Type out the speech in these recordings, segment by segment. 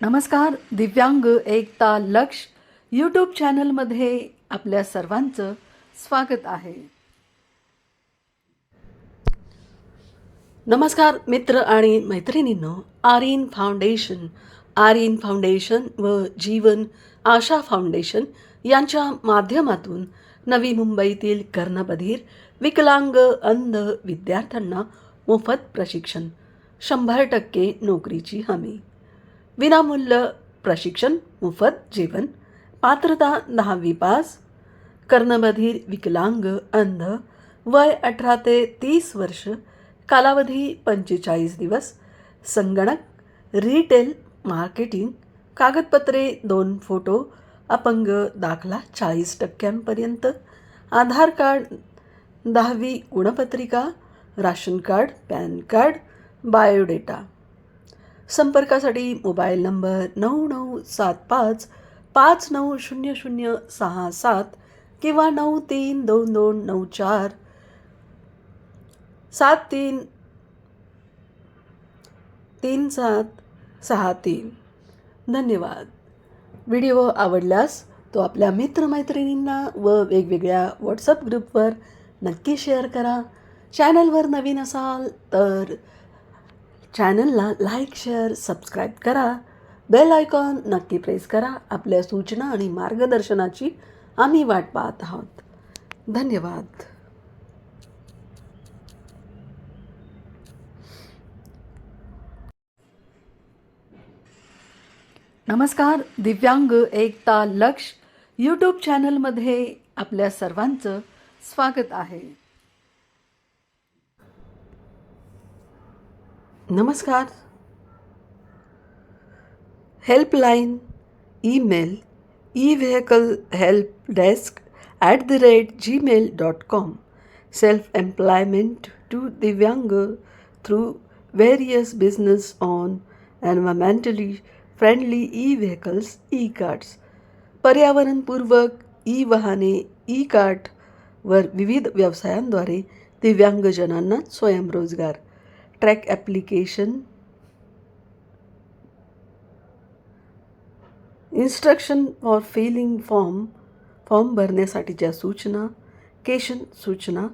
नमस्कार दिव्यांग एकता लक्ष यूट्यूब चॅनलमध्ये आपल्या सर्वांचं स्वागत आहे. नमस्कार मित्र आणि मैत्रिणींनो आर्यन फाउंडेशन आर्यन फाउंडेशन व जीवन आशा फाउंडेशन यांच्या माध्यमातून नवी मुंबईतील कर्णबधीर विकलांग अंध विद्यार्थ्यांना मोफत प्रशिक्षण शंभर टक्के नोकरीची हमी. विनामूल्य प्रशिक्षण मोफत जेवण पात्रता दहावी पास कर्णबधीर विकलांग अंध वय अठरा ते तीस वर्ष कालावधी पंचेचाळीस दिवस संगणक रिटेल मार्केटिंग कागदपत्रे दोन फोटो अपंग दाखला चाळीस टक्क्यांपर्यंत आधार कार्ड दहावी गुणपत्रिका ration card PAN card biodata. संपर्कासाठी मोबाईल नंबर नऊ नऊ सात पाच पाच नऊ शून्य शून्य सहा सात किंवा नऊ तीन दोन दोन नऊ चार सात तीन तीन सात सहा तीन. धन्यवाद. व्हिडिओ आवडल्यास तो आपल्या मित्रमैत्रिणींना व वेगवेगळ्या व्हॉट्सअप ग्रुपवर नक्की शेअर करा. चॅनलवर नवीन असाल तर चॅनलला लाईक शेअर सबस्क्राईब करा. बेल आयकॉन नक्की प्रेस करा. आपल्या सूचना आणि मार्गदर्शनाची आम्ही वाट पाहत आहोत. धन्यवाद. नमस्कार दिव्यांग एकता लक्ष यूट्यूब चॅनलमध्ये आपल्या सर्वांचं स्वागत आहे. नमस्कार. Helpline email e vehicle help desk at the rate Gmail dot com self employment to divyang through various business on environmentally friendly e vehicles e cards पर्यावरणपूर्वक E वाहने ई कार्ट वर विविध व्यवसायांद्वारे दिव्यांगजनांना स्वयंरोजगार track application. Instruction for filling form form भरण्यासाठीच्या सूचना केशन सूचना.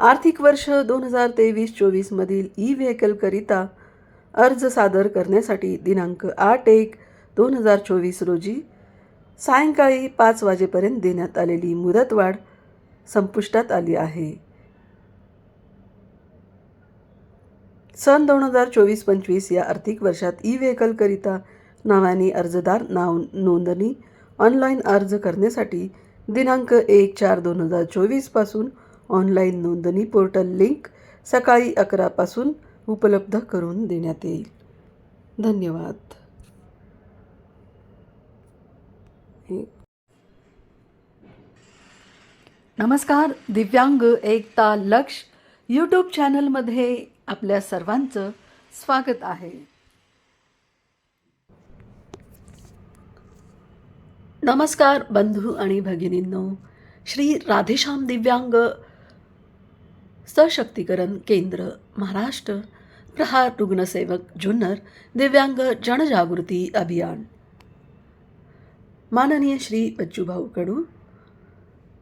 आर्थिक वर्ष दोन हजार तेवीस चोवीसमधील ई व्हेकलकरिता अर्ज सादर करण्यासाठी दिनांक आठ एक दोन हजार चोवीस रोजी सायंकाळी पाच वाजेपर्यंत देण्यात आलेली मुदतवाढ संपुष्टात आली आहे. सन दोन हजार चोवीस पंचवीस या आर्थिक वर्षात ई व्हेकलकरिता नावाने अर्जदार नाव नोंदणी ऑनलाईन अर्ज करण्यासाठी दिनांक एक चार दोन हजार चोवीसपासून ऑनलाईन नोंदणी पोर्टल लिंक सकाळी अकरापासून उपलब्ध करून देण्यात येईल. धन्यवाद. नमस्कार दिव्यांग एकता लक्ष यूट्यूब चॅनलमध्ये आपल्या सर्वांचं स्वागत आहे. नमस्कार बंधू आणि भगिनींनो. श्री राधेश्याम दिव्यांग सशक्तीकरण केंद्र महाराष्ट्र. प्रहार रुग्णसेवक जुन्नर दिव्यांग जनजागृती अभियान. माननीय श्री बच्चूभाऊ कडू.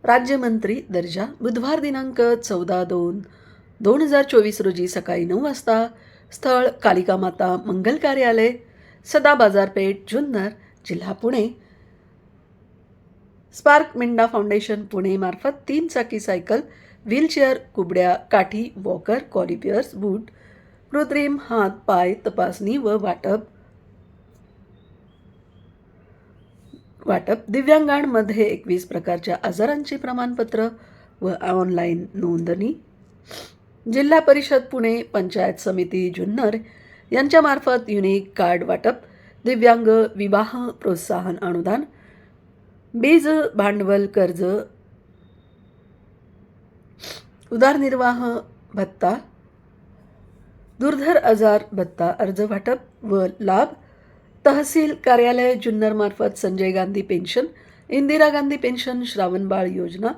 राज्यमंत्री दर्जा बुधवार दिनांक चौदा दोन दोन हजार चोवीस रोजी सकाळी नऊ वाजता स्थळ कालिका माता मंगल कार्यालय सदा बाजारपेठ जुन्नर जिल्हा पुणे स्पार्क मिंडा फाउंडेशन पुणे मार्फत तीन चाकी सायकल व्हीलचेअर कुबड्या काठी वॉकर कॉलिपियर्स बूट कृत्रिम हात पाय तपासणी व वाटप वाटप. दिव्यांगांमध्ये एकवीस प्रकारच्या आजारांचे प्रमाणपत्र व ऑनलाईन नोंदणी. जिल्हा परिषद पुणे पंचायत समिती जुन्नर यांच्यामार्फत युनिक कार्ड वाटप दिव्यांग विवाह प्रोत्साहन अनुदान बीज भांडवल कर्ज उदारनिर्वाह भत्ता दुर्धर आजार भत्ता अर्ज वाटप व लाभ तहसील कार्यालय जुन्नरमार्फत संजय गांधी पेन्शन इंदिरा गांधी पेन्शन श्रावणबाळ योजना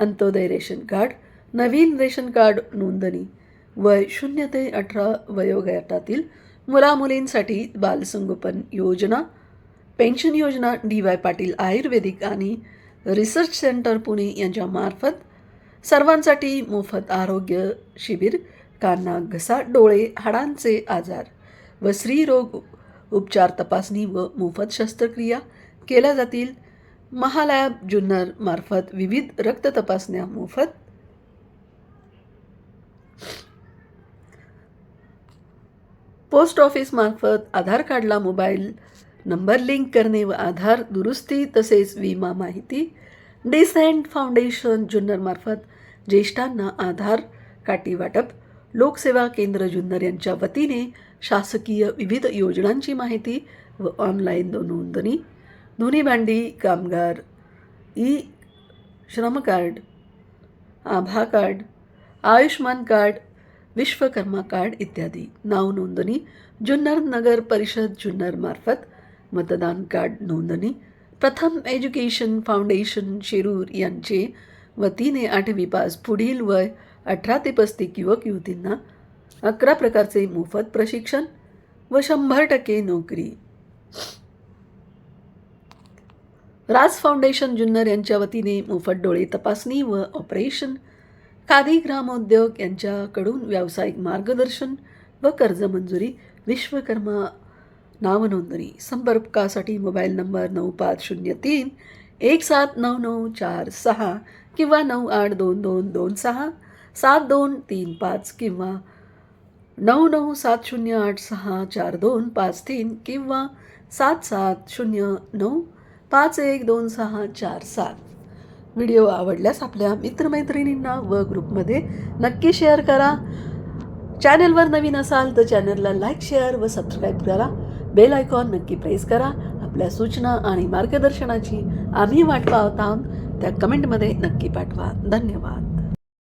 अंत्योदय रेशन कार्ड नवीन रेशन कार्ड नोंदणी. वय शून्य ते अठरा वयोगटातील मुलामुलींसाठी बालसंगोपन योजना पेन्शन योजना डी वाय पाटील आयुर्वेदिक आणि रिसर्च सेंटर पुणे यांच्या मार्फत सर्वांसाठी मोफत आरोग्य शिबिर काना घसा डोळे हाडांचे आजार व स्त्रीरोग उपचार तपासणी व मोफत शस्त्रक्रिया केल्या जातील. महालॅब जुन्नर मार्फत विविध रक्त तपासण्या मोफत पोस्ट ऑफिसमार्फत आधार कार्डला मोबाईल नंबर लिंक करणे व आधार दुरुस्ती तसेच विमा माहिती डिसेंट फाउंडेशन जुन्नरमार्फत ज्येष्ठांना आधार काठी वाटप लोकसेवा केंद्र जुन्नर यांच्या वतीने शासकीय विविध योजनांची माहिती व ऑनलाईन नोंदणी धुनी भांडी कामगार e Shram card Abha card Ayushman card Vishwakarma card इत्यादी. नाव नोंदणी जुन्नर नगर परिषद जुन्नरमार्फत मतदान कार्ड नोंदणी. प्रथम एज्युकेशन फाउंडेशन शिरूर यांचे वतीने आठवी पास पुढील वय अठरा ते पस्तीस युवक युवतींना अकरा प्रकारचे मोफत प्रशिक्षण व शंभर टक्के नोकरी. राज फाउंडेशन जुन्नर यांच्या वतीने मोफत डोळे तपासणी व ऑपरेशन खादी ग्रामोद्योग यांच्याकडून व्यावसायिक मार्गदर्शन व कर्ज मंजुरी विश्वकर्मा नावनोंदणी संपर्कासाठी मोबाईल नंबर नऊ पाच शून्य तीन एक सात नऊ नऊ चार सहा किंवा नऊ आठ दोन दोन दोन सहा सात दोन तीन पाच किंवा नऊ नऊ सात शून्य आठ सहा चार दोन पाच तीन किंवा सात सात शून्य नऊ पाच एक दोन सहा चार सात. व्हिडिओ आवडल्यास आपल्या मित्रमैत्रिणींना व ग्रुपमध्ये नक्की शेअर करा. चॅनलवर नवीन असाल तर चॅनलला लाईक शेअर व सबस्क्राईब करा. बेल आयकॉन नक्की प्रेस करा. आपल्या सूचना आणि मार्गदर्शनाची आम्ही वाट पाहत आहोत. त्या कमेंटमध्ये नक्की पाठवा. धन्यवाद.